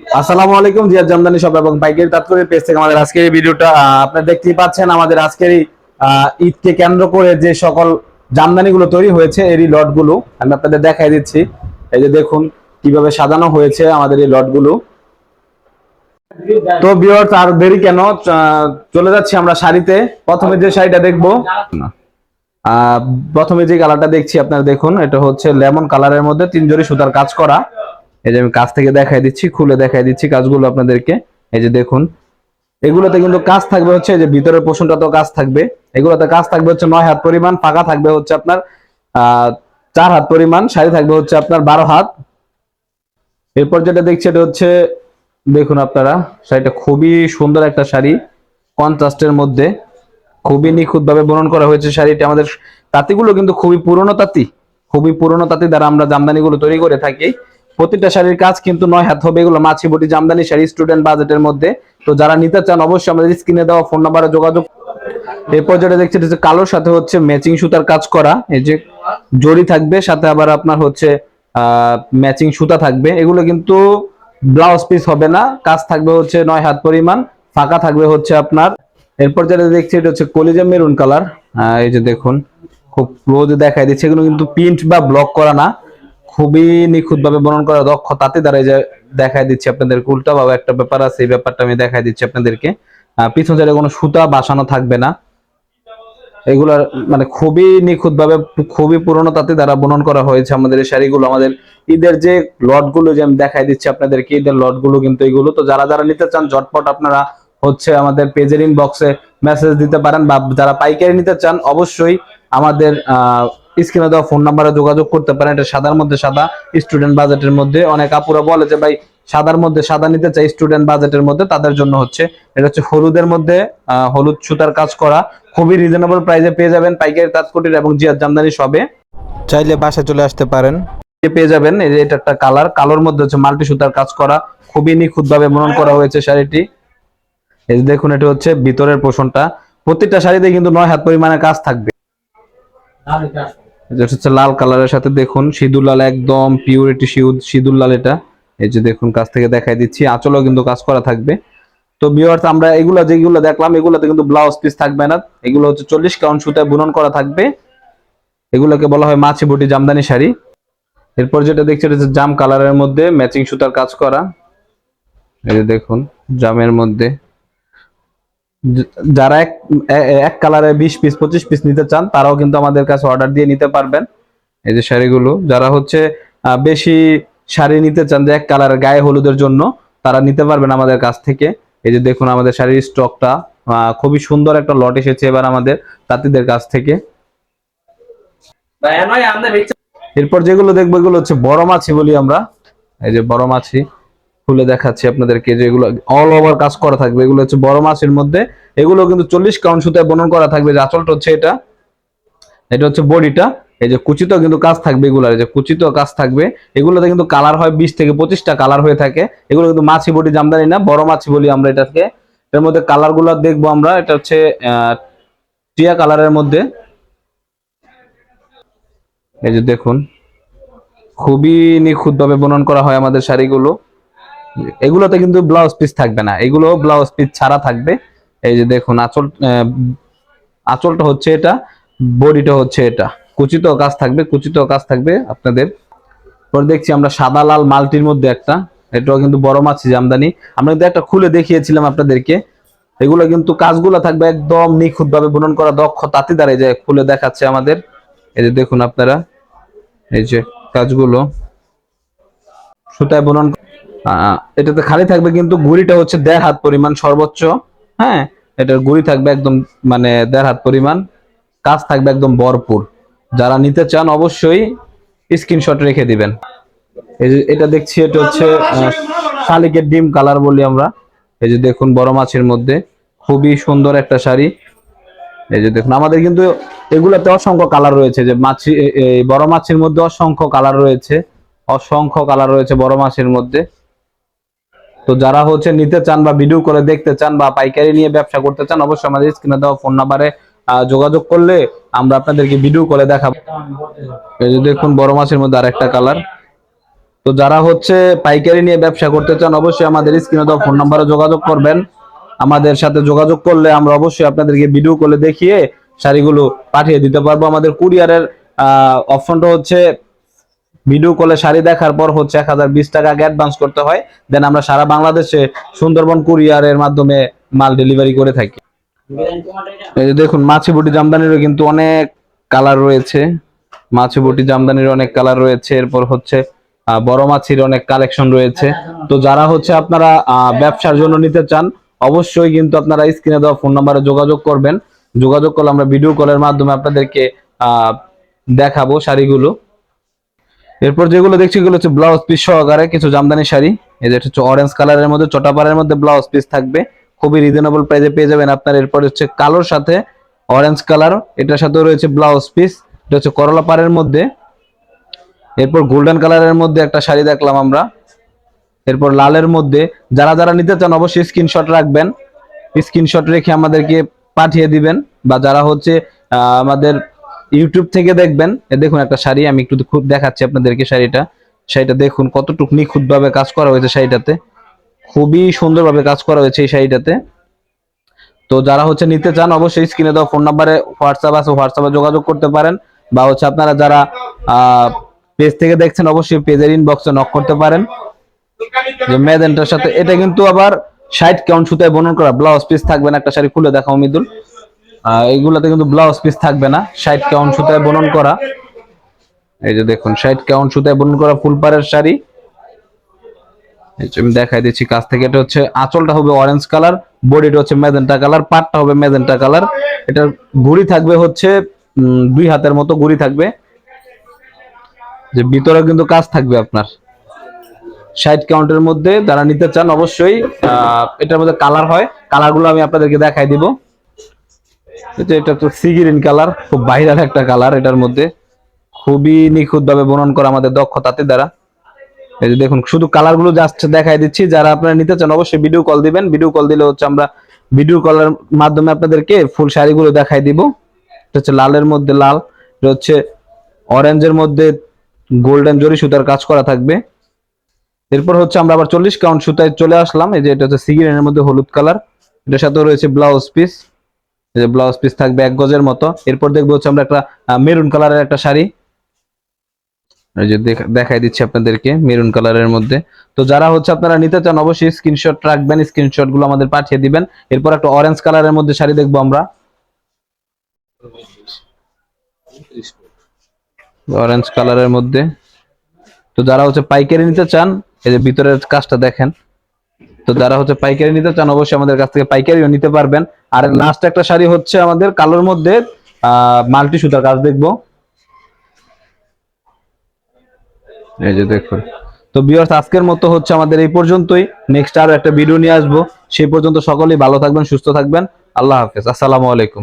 আসসালামু আলাইকুম, জিয়াদ জামদানি শপ এবং পাইকারি তাৎক্ষণিক পেজ থেকে আমাদের আজকের এই ভিডিওটা আপনারা দেখতেই পাচ্ছেন আমাদের আজকের এই ঈদকে কেন্দ্র করে যে সকল জামদানিগুলো তৈরি হয়েছে, এরই লটগুলো আমি আপনাদের দেখাই দিচ্ছি। এই যে দেখুন কীভাবে সাজানো হয়েছে আমাদের এই লটগুলো। তো বিয়ার্স আর দেরি কেন চলে যাচ্ছি আমরা শাড়িতে। প্রথমে যে শাড়িটা দেখব প্রথমে যে কালারটা দেখছি আপনারা দেখুন, এটা হচ্ছে লেমন কালারের মধ্যে তিন জড়ি সুতার কাজ করা। এই যে আমি কাজ থেকে দেখাই দিচ্ছি, খুলে দেখাই দিচ্ছি কাজগুলো আপনাদেরকে। এই যে দেখুন, এগুলোতে কিন্তু কাজ থাকবে হচ্ছে যে ভিতরের পোষণটা তো কাজ থাকবে। এগুলোতে কাজ থাকবে হচ্ছে নয় হাত পরিমাণ, ফাঁকা থাকবে হচ্ছে আপনার চার হাত পরিমাণ শাড়ি থাকবে হচ্ছে আপনার বারো হাত। এরপর যেটা দেখছি এটা হচ্ছে, দেখুন আপনারা, শাড়িটা খুবই সুন্দর একটা শাড়ি, কন্ট্রাস্টের মধ্যে। খুবই নিখুঁত ভাবে বর্ণন করা হয়েছে শাড়িটি। আমাদের তাঁতিগুলো কিন্তু খুবই পুরনো তাঁতি, খুবই পুরনো তাঁতি দ্বারা আমরা জামদানিগুলো তৈরি করে থাকি। প্রতিটা শাড়ির কাজ কিন্তু নয় হাত হবে, এগুলো মাছি বটি, জামদানি শাড়ি স্টুডেন্ট বাজেটের মধ্যে। তো যারা নিতে চান, অবশ্যই আমাদের স্ক্রিনে দেওয়া ফোন নাম্বারে যোগাযোগ এরপর যেটা দেখছি হচ্ছে কালোর সাথে হচ্ছে ম্যাচিং সুতার কাজ করা, এই যে জড়ি থাকবে, সাথে আবার আপনার হচ্ছে ম্যাচিং সুতা থাকবে। এগুলো কিন্তু ব্লাউজ পিস হবে না, কাজ থাকবে হচ্ছে নয় হাত পরিমাণ, ফাঁকা থাকবে হচ্ছে আপনার। এরপর যেটা দেখছি এটা হচ্ছে কলিজা মেরুন কালার এই যে দেখুন, খুব ক্লোজ দেখাই দিচ্ছে, এগুলো কিন্তু প্রিন্ট বা ব্লক করা না। খুবই নিখুঁত ভাবে বর্ণন করা দক্ষ তাতে দ্বারা যে দেখাই দিচ্ছি আপনাদের উল্টা ভাবে একটা ব্যাপার আছে, এই ব্যাপারটা আমি দেখাই দিচ্ছি আপনাদেরকে। পিছন সাইডে কোনো সুতা বাসানো থাকবে না। এগুলার মানে খুবই নিখুঁত ভাবে খুবই পুরনো তাতে দ্বারা বর্ণন করা হয়েছে আমাদের এই শাড়িগুলো। আমাদের ঈদের যে লটগুলো যে আমি দেখাই দিচ্ছি আপনাদেরকে, ঈদের লটগুলো কিন্তু এগুলো। তো যারা যারা নিতে চান, ঝটপট আপনারা হচ্ছে আমাদের পেজের ইনবক্সে মেসেজ দিতে পারেন বা যারা পাইকারি নিতে চান, অবশ্যই আমাদের স্ক্রিনে দেওয়া ফোন নাম্বারে যোগাযোগ করতে পারেন। এটা সাদার মধ্যে সাদা স্টুডেন্ট বাজেটের মধ্যে। অনেক আপুরা বলে যে ভাই সাদার মধ্যে সাদা নিতে চাই স্টুডেন্ট বাজেটের মধ্যে তাদের জন্য হচ্ছে। এটা হচ্ছে হলুদের মধ্যে আহ, হলুদ সুতার কাজ করা। খুবই রিজনেবল প্রাইসে পেয়ে যাবেন পাইকারি তাঁতকুটির এবং জিয়াদ জামদানি সবে। চাইলে বাসায় চলে আসতে পারেন। পেয়ে যাবেন এই যে এটা একটা কালার কালোর মধ্যে হচ্ছে মাল্টি সুতার কাজ করা। খুবই নিখুঁত ভাবে মনন করা হয়েছে শাড়িটি। এই যে দেখুন এটা হচ্ছে ভিতরের পোষণটা। প্রত্যেকটা শাড়িতে কিন্তু নয় হাত পরিমাণে কাজ থাকবে। এটা হচ্ছে লাল কালারের সাথে দেখুন, সিঁদুর লাল একদম পিউরিটি সিঁদুর লাল এটা। এই যে দেখুন, কাছ থেকে দেখাই দিচ্ছি, আঁচলও কিন্তু কাজ করা থাকবে। তো বিয়ার্স আমরা এগুলো যেগুলো দেখলাম, এগুলোতে কিন্তু ব্লাউজ পিস থাকবে না। এগুলো হচ্ছে চল্লিশ কাউন্ট সুতায় বুনন করা থাকবে। এগুলোকে বলা হয় মাছি বটি জামদানি শাড়ি। এরপর যেটা দেখছি, এটা হচ্ছে জাম কালারের মধ্যে ম্যাচিং সুতার কাজ করা। এই যে দেখুন, জামের মধ্যে। যারা এক এক কালারে বিশ পিস পঁচিশ পিস নিতে চান তারাও কিন্তু আমাদের কাছে অর্ডার দিয়ে নিতে পারবেন। এই যে শাড়িগুলো যারা হচ্ছে বেশি শাড়ি নিতে চান যে এক কালারের গায়ে হলুদের জন্য তারা নিতে পারবেন আমাদের কাছ থেকে। এই যে দেখুন আমাদের শাড়ির স্টকটা খুবই সুন্দর একটা লট এসেছে এবার আমাদের তাঁতিদের কাছ থেকে। এরপর যেগুলো দেখব এগুলো হচ্ছে বড় মাছি বলি আমরা। এই যে বড় মাছি। খুলে দেখাচ্ছি আপনাদেরকে যেগুলো অল ওভার কাজ করা থাকবে। এগুলো হচ্ছে বড় মাছের মধ্যে। এগুলো কিন্তু চল্লিশ কাউন্ট সুতায় বনন করা থাকবে। যে আঁচলটা হচ্ছে এটা এটা হচ্ছে বডিটা। এই যে কুচিত কিন্তু কাজ থাকবে এগুলার। যে কুচিত কাজ থাকবে। এগুলোতে কিন্তু কালার হয় বিশ থেকে পঁচিশটা কালার হয়ে থাকে। এগুলো কিন্তু মাছি বডি জামদানি না, বড় মাছি বলি আমরা এটাকে। এর মধ্যে কালারগুলো দেখব আমরা। এটা হচ্ছে টিয়া কালারের মধ্যে। এই যে দেখুন, খুবই নিখুঁত ভাবে বর্ণন করা হয় আমাদের শাড়িগুলো। এগুলোতে কিন্তু ব্লাউজ পিস থাকবে না। এগুলো ব্লাউজ পিস ছাড়া থাকবে। এই যে দেখুন, আঁচল আঁচলটা হচ্ছে এটা, বডিটা হচ্ছে এটা। কুচিত কাজ থাকবে কুচিতেও কাজ থাকবে আপনাদের। পরে দেখছি আমরা সাদা, লাল মালটির মধ্যে একটা। এটাও কিন্তু বড় মাছি জামদানি আমরা কিন্তু একটা খুলে দেখিয়েছিলাম আপনাদেরকে। এগুলো কিন্তু কাজগুলো থাকবে একদম নিখুঁত ভাবে বুনন করা দক্ষ তাঁতি দাঁড়িয়ে যায় খুলে দেখাচ্ছে আমাদের। এই যে দেখুন আপনারা, এই যে কাজগুলো। সুতায় বুনন এটাতে খালি থাকবে কিন্তু গুড়িটা হচ্ছে দেড় হাত পরিমাণ সর্বোচ্চ হ্যাঁ? এটার গুড়ি থাকবে একদম মানে দেড় হাত পরিমাণ, কাজ থাকবে একদম ভরপুর। যারা নিতে চান অবশ্যই স্ক্রিনশট রেখে দিবেন। এই যে এটা দেখছি, এটা হচ্ছে শালিকের ডিম কালার বলি আমরা। এই যে দেখুন, বড় মাছের মধ্যে খুবই সুন্দর একটা শাড়ি। এই যে দেখুন, আমাদের কিন্তু এগুলাতে অসংখ্য কালার রয়েছে। যে মাছি এই বড় মাছের মধ্যে অসংখ্য কালার রয়েছে, অসংখ্য কালার রয়েছে বড় মাছের মধ্যে। তো যারা হচ্ছে নিতে চান বা ভিডিও করে দেখতে চান বা পাইকারি নিয়ে ব্যবসা করতে চান, অবশ্যই আমাদের স্ক্রিনে দেওয়া ফোন নাম্বারে যোগাযোগ করলে আমরা আপনাদেরকে ভিডিও করে দেখাবো। এই যে দেখুন, বড় মাছের মধ্যে আরেকটা কালার তো যারা হচ্ছে পাইকারি নিয়ে ব্যবসা করতে চান, অবশ্যই আমাদের স্ক্রিনে দেওয়া ফোন নাম্বারে যোগাযোগ করবেন। আমাদের সাথে যোগাযোগ করলে আমরা অবশ্যই আপনাদেরকে ভিডিও করে দেখিয়ে শাড়িগুলো পাঠিয়ে দিতে পারব। আমাদের কুরিয়ারের অপশনটা হচ্ছে ভিডিও কলে শাড়ি দেখার পর হচ্ছে এক হাজার বিশ টাকা আগে অ্যাডভান্স করতে হয়। দেন আমরা সারা বাংলাদেশে সুন্দরবন কুরিয়ারের মাধ্যমে মাল ডেলিভারি করে থাকি। এই দেখুন মাছি বুটি জামদানিরও কিন্তু অনেক কালার রয়েছে। মাছি বুটি জামদানির অনেক কালার রয়েছে। এরপর হচ্ছে বড় মাছির অনেক কালেকশন রয়েছে। তো যারা হচ্ছে আপনারা ব্যবসার জন্য নিতে চান, অবশ্যই কিন্তু আপনারা স্ক্রিনে দেওয়া ফোন নাম্বারে যোগাযোগ করবেন। যোগাযোগ করলে আমরা ভিডিও কলের মাধ্যমে আপনাদেরকে দেখাবো শাড়িগুলো। এরপর যেগুলো দেখছি এগুলো হচ্ছে ব্লাউজ পিস সহকারে কিছু জামদানি শাড়ি। এই যে হচ্ছে অরেঞ্জ কালারের মধ্যে, চটাপাড়ের মধ্যে ব্লাউজ পিস থাকবে। খুবই রিজনেবল প্রাইসে পেয়ে যাবেন আপনার। এরপর হচ্ছে কালোর সাথে অরেঞ্জ কালার এটার সাথেও রয়েছে ব্লাউজ পিস এটা হচ্ছে করলা পাড়ের মধ্যে। এরপর গোল্ডেন কালারের মধ্যে একটা শাড়ি দেখলাম আমরা। এরপর লালের মধ্যে। যারা যারা নিতে চান অবশ্যই স্ক্রিনশট রাখবেন। স্ক্রিনশট রেখে আমাদেরকে পাঠিয়ে দিবেন। বা যারা হচ্ছে আমাদের ইউটিউব থেকে দেখবেন। দেখুন একটা শাড়ি, আমি একটু খুব দেখাচ্ছি আপনাদেরকে শাড়িটা। শাড়িটা দেখুন কতটুকু নিখুঁত ভাবে কাজ করা হয়েছে শাড়িটাতে। খুবই সুন্দরভাবে কাজ করা হয়েছে এই শাড়িটাতে। তো যারা হচ্ছে নিতে চান, অবশ্যই স্ক্রিনে দেওয়া ফোন নাম্বারে হোয়াটসঅ্যাপ আছে হোয়াটসঅ্যাপে যোগাযোগ করতে পারেন। বা হচ্ছে আপনারা যারা পেজ থেকে দেখছেন, অবশ্যই পেজের ইনবক্সে নক করতে পারেন। যে মেজেন্টার সাথে, এটা কিন্তু আবার ষাট কাউন্ট সুতায় বর্ণন করা ব্লাউজ পিস থাকবে না, একটা শাড়ি খুলে দেখাও মিদুল। আহ, এইগুলাতে কিন্তু ব্লাউজ পিস থাকবে না। ষাট কাউন্ট সুতায় বনন করা। এই যে দেখুন ষাট কাউন্ট সুতায় বনন করা ফুল পাড়ের শাড়ি। আমি দেখাই দিচ্ছি কাছ থেকে। এটা হচ্ছে আঁচলটা হবে অরেঞ্জ কালার বডিটা হচ্ছে মেজেন্টা কালার পাটটা হবে মেজেন্টা কালার এটার গুড়ি থাকবে হচ্ছে দুই হাতের মতো গুড়ি থাকবে। যে ভিতরে কিন্তু কাজ থাকবে আপনার। ষাট কাউন্টের মধ্যে যারা নিতে চান অবশ্যই এটার মধ্যে কালার হয়। কালারগুলো আমি আপনাদেরকে দেখাই দিব। এটা এটা তো সি গ্রিন কালার, খুব বাইরের একটা কালার এটার মধ্যে। খুবই নিখুঁত ভাবে বর্ণন করা আমাদের দক্ষতাতে দ্বারা। এই যে দেখুন, শুধু কালারগুলো জাস্ট দেখাই দিচ্ছি। যারা আপনারা নিতে চান, অবশ্যই ভিডিও কল দিবেন। ভিডিও কল দিলে হচ্ছে আমরা ভিডিও কলের মাধ্যমে আপনাদেরকে ফুল শাড়িগুলো দেখাই দিব। এটা হচ্ছে লালের মধ্যে লাল, এটা হচ্ছে অরেঞ্জের মধ্যে গোল্ডেন জরি সুতার কাজ করা থাকবে। এরপর হচ্ছে আমরা আবার চল্লিশ কাউন্ট সুতায় চলে আসলাম। এই যে এটা হচ্ছে সিগিরেনের মধ্যে হলুদ কালার। এটার সাথে রয়েছে ব্লাউজ পিস যে ব্লাউজ পিস থাকবে এক গজের মতো। এরপর দেখব হচ্ছে আমরা একটা মেরুন কালারের একটা শাড়ি। যে দেখ- দেখাই দিচ্ছি আপনাদেরকে মেরুন কালারের মধ্যে। তো যারা হচ্ছে আপনারা নিতে চান, অবশ্যই স্ক্রিনশট রাখবেন স্ক্রিনশটগুলো আমাদের পাঠিয়ে দিবেন। এরপর একটা অরেঞ্জ কালারের মধ্যে শাড়ি দেখব আমরা। অরেঞ্জ কালারের মধ্যে। তো যারা হচ্ছে পাইকারি নিতে চান, এই যে ভিতরের কাজটা দেখেন। তো যারা হচ্ছে পাইকারি নিতে চান, অবশ্যই আমাদের কাছ থেকে পাইকারিও নিতে পারবেন। আর লাস্ট একটা শাড়ি হচ্ছে আমাদের কালোর মধ্যে মাল্টি সুতার কাজ দেখব। এই যে দেখুন। তো বিয়ার্স আজকের মতো হচ্ছে আমাদের এই পর্যন্তই। নেক্সট আর একটা ভিডিও নিয়ে আসব। সেই পর্যন্ত সকলেই ভালো থাকবেন, সুস্থ থাকবেন। আল্লাহ হাফেজ। আসসালামু আলাইকুম।